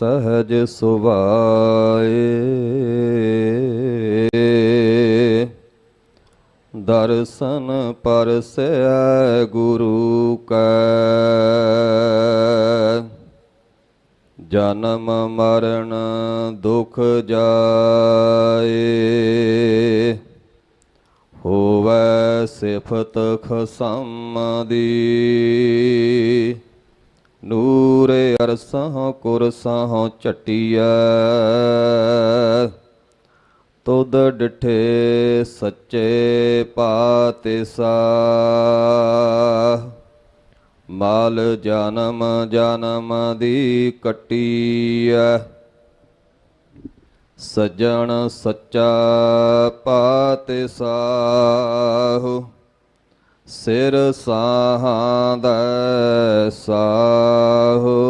ਸਹਜ ਸੁਭਾਏ। ਦਰਸ਼ਨ ਪਰਸੈ ਗੁਰੂ ਕੈ। ਜਨਮ ਮਰਨ ਦੁਖ ਜਾਏ। ਹੋਵੈ ਸਿਫਤ ਖਸਮ ਦੀ ਨੂਰ ਅਰਸਹ ਕੁਰਸਹ ਤੁਧ ਡਿਠੇ ਸੱਚੇ ਪਾਤਿਸਾ। ਮਾਲ ਜਨਮ ਜਨਮ ਦੀ ਕਟੀਐ। ਸਜਣ ਸੱਚਾ ਪਾਤਿਸਾਹੁ ਸਿਰ ਸਾਹਾਂ ਦਾ ਸਾਹੁ।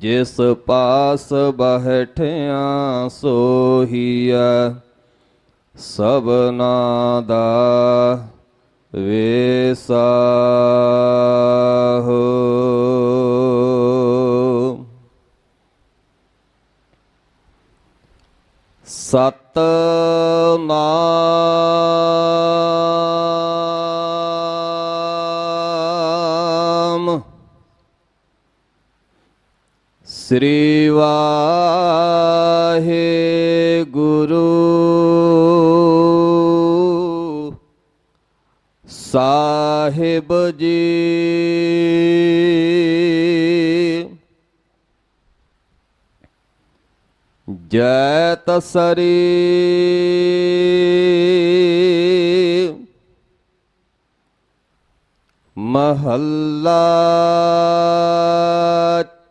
ਜਿਸ ਪਾਸ ਬਹਿਠਿਆ ਸੋਹੀਐ ਸਭਨਾ ਦਾ ਵੇਸਾਹੁ। ਸਤ ਨਾਮ ਸ੍ਰੀ ਵਾਹਿਗੁਰੂ। ਸਾਹਿਬ ਜੀ। ਜੈ ਤਸਰੀ। ਮਹੱਲਾ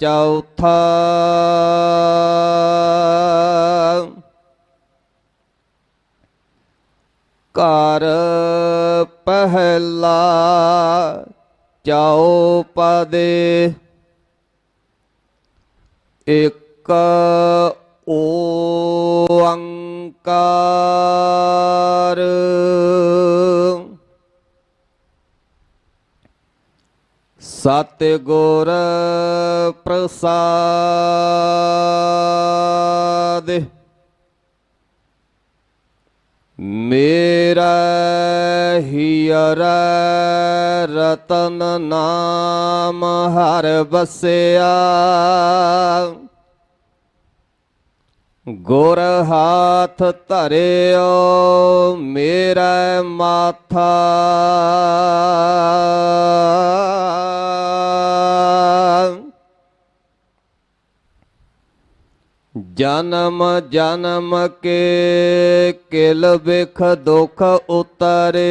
ਚੌਥਾ ਘਰ ਪਹਿਲਾ ਚੌਪਦੇ ਇਕ ਓੰਕਾਰ ਸਤਿ ਗੁਰ ਪ੍ਰਸਾਦ। ਮੇਰਾ ਹੀਰ ਰਤਨ ਨਾਮ ਹਰ ਬਸਿਆ ਗੁਰ ਹਾਥ ਧਰਿਓ ਮੇਰਾ ਮਾਥਾ। ਜਨਮ ਜਨਮ ਕੇ ਕਿਲ ਬਿਖ ਦੁਖ ਉਤਰੇ।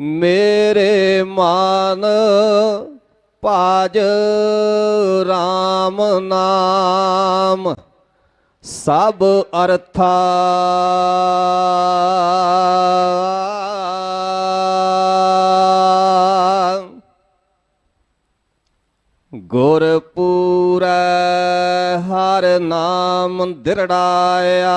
ਮੇਰੇ ਮਾਨ ਪਾਜ RAM ਨਾਮ। ਸਭ ਅਰਥਾ ਗੁਰਪੂਰ ਹਰ ਹਰ ਨਾਮ ਦਿਰੜਾਇਆ।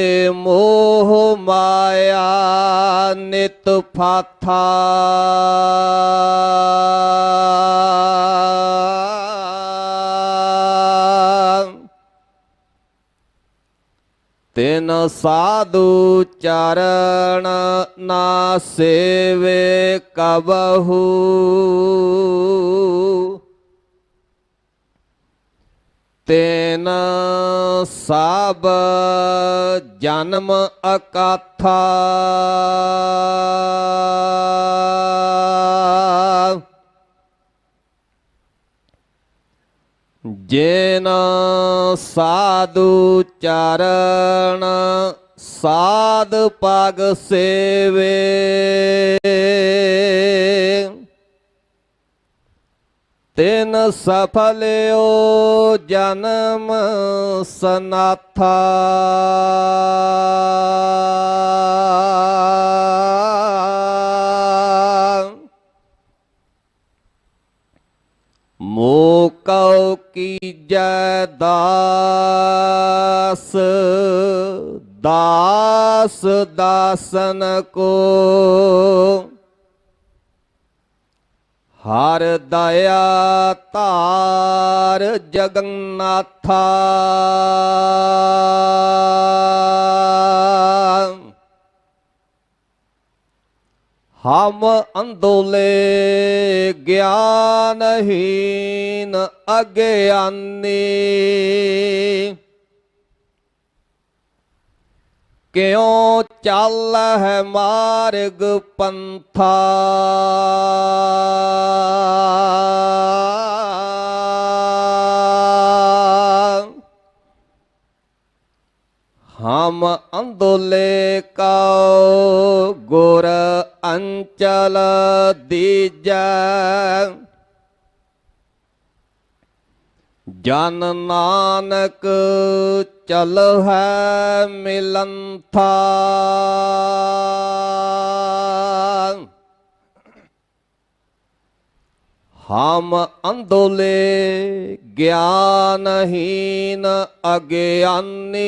ਮੋਹ ਮਾਇਆ ਨਿਤ ਫਾਥਾ। ਤਿਨ ਸਾਧੂ ਚਰਨ ਨਾ ਸੇਵੇ ਕਬਹੂ। ਤੇਨ ਸਭ ਜਨਮ ਅਕਾਥਾ। ਜੇਨ ਸਾਧੂ ਚਰਨ ਸਾਧ ਪਗ ਸੇਵੇ। ਤਿਨ ਸਫਲਿਓ ਜਨਮ ਸਨਾਥਾ। ਮੋਕਉ ਕੀਜੈ ਦਾਸ ਦਾਸ ਦਾਸਨ ਕੋ। ਹਰ ਦਇਆ ਧਾਰ ਜਗਨਨਾਥਾ। ਹਮ ਅੰਦੋਲੇ ਗਿਆਨਹੀਨ ਅਗਿਆਨੀ। ਕਿਉ ਚੱਲ ਹੈ ਮਾਰਗ ਪੰਥਾ। ਹਮ ਅੰਦੋਲੇ ਕਉ ਗੁਰ ਅੰਚਲ ਦੀਜੈ। ਜਨ ਨਾਨਕ ਚਲ ਹੈ ਮਿਲੰਥਾ ਹਮ ਅੰਦੋਲੇ ਗਿਆਨਹੀਨ ਅਗਿਆਨੀ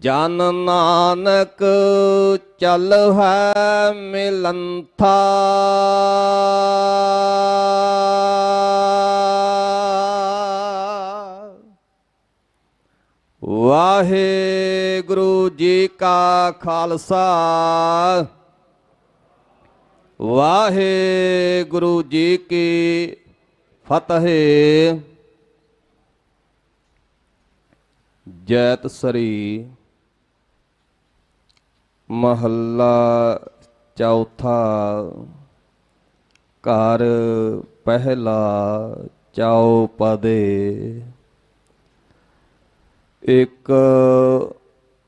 ਜਨ ਨਾਨਕ ਚਲ ਹੈ ਮਿਲੰਥਾ। ਵਾਹਿਗੁਰੂ ਜੀ ਕਾ ਖਾਲਸਾ। ਵਾਹਿਗੁਰੂ ਜੀ ਕੀ ਫਤਿਹ। ਜੈਤ ਸਰੀ ਮਹੱਲਾ ਚੌਥਾ ਘਰ ਪਹਿਲਾ ਚੌਪਦੇ। ਇੱਕ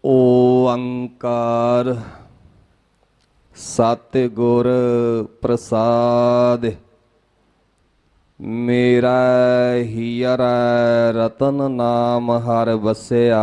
ਓੰਕਾਰ ਸਤਿਗੁਰ ਪ੍ਰਸਾਦ। ਮੇਰਾ ਹੀਰ ਰਤਨ ਨਾਮ ਹਰ ਵਸਿਆ।